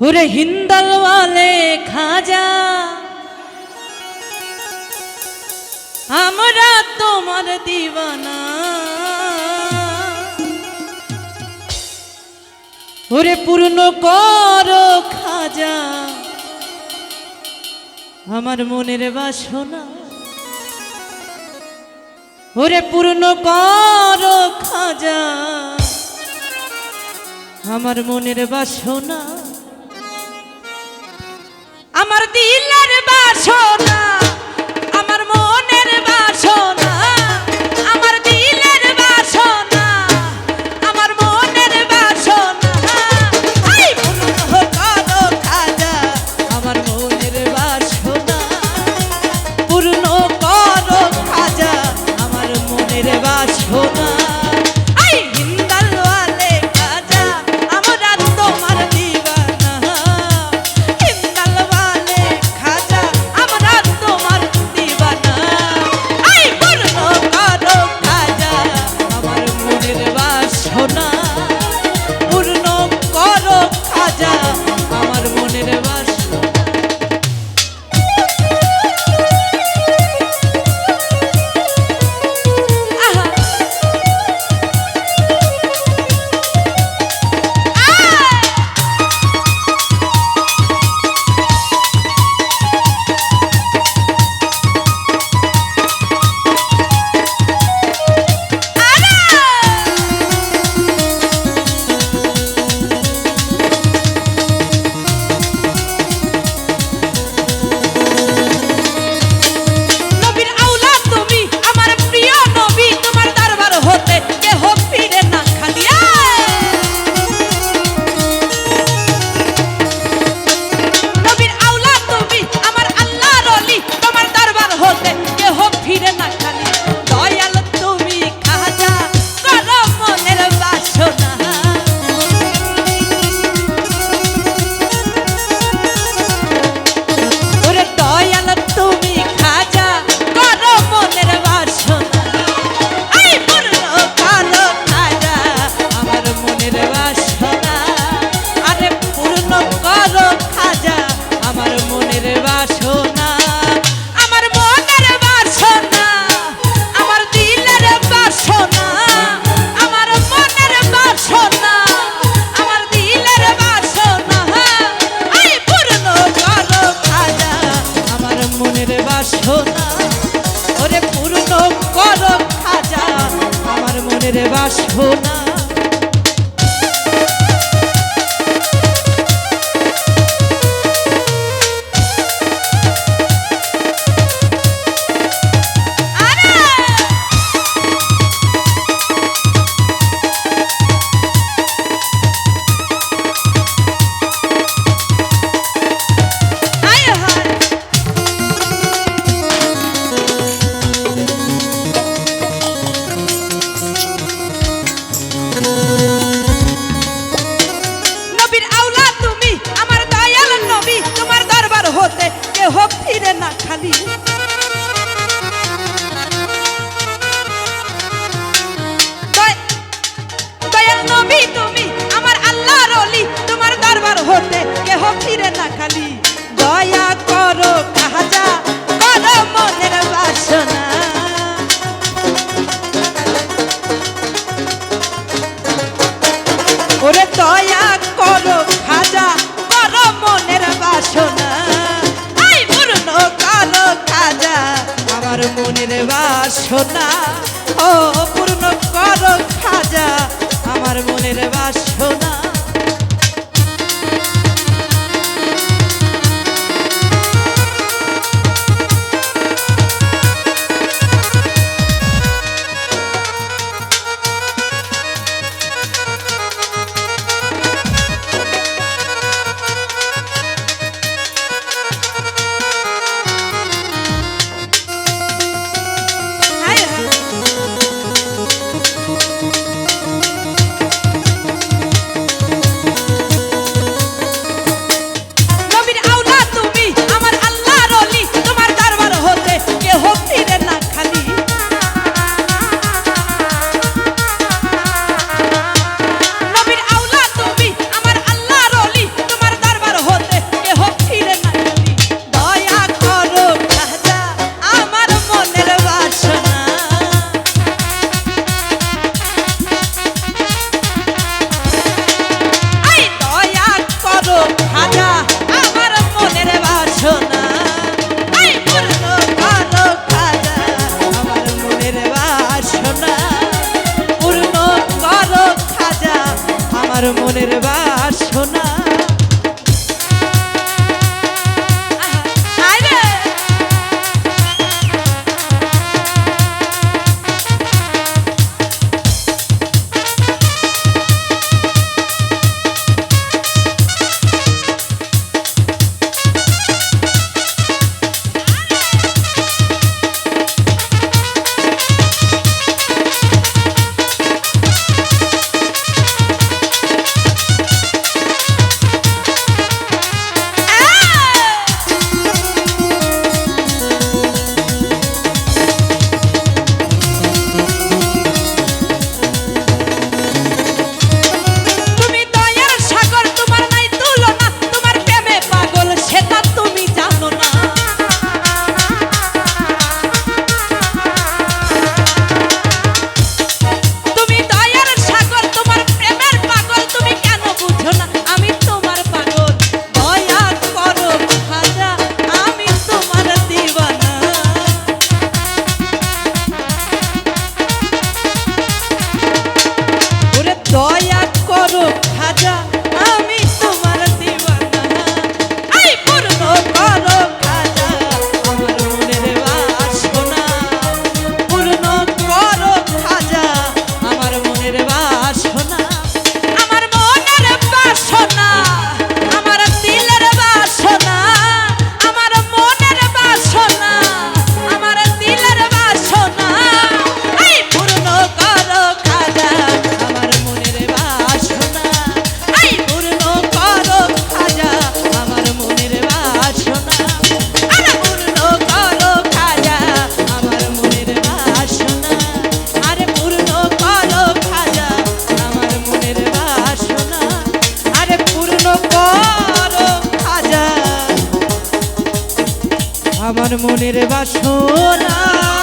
ওরে হিন্দলওয়ালে খাজা। আমরা তোমার দিবানা ওরে পূর্ণ কর খাজা। আমার মনের বাসনা। ওরে পূর্ণ কর খাজা। আমার মনের বাসনা। আমার দিলের বাসন আমার মনের বাসনা। ও পূর্ণ কর খাজা আমার মনের বাসনা। মনের বাসনা। মনের বাসনা।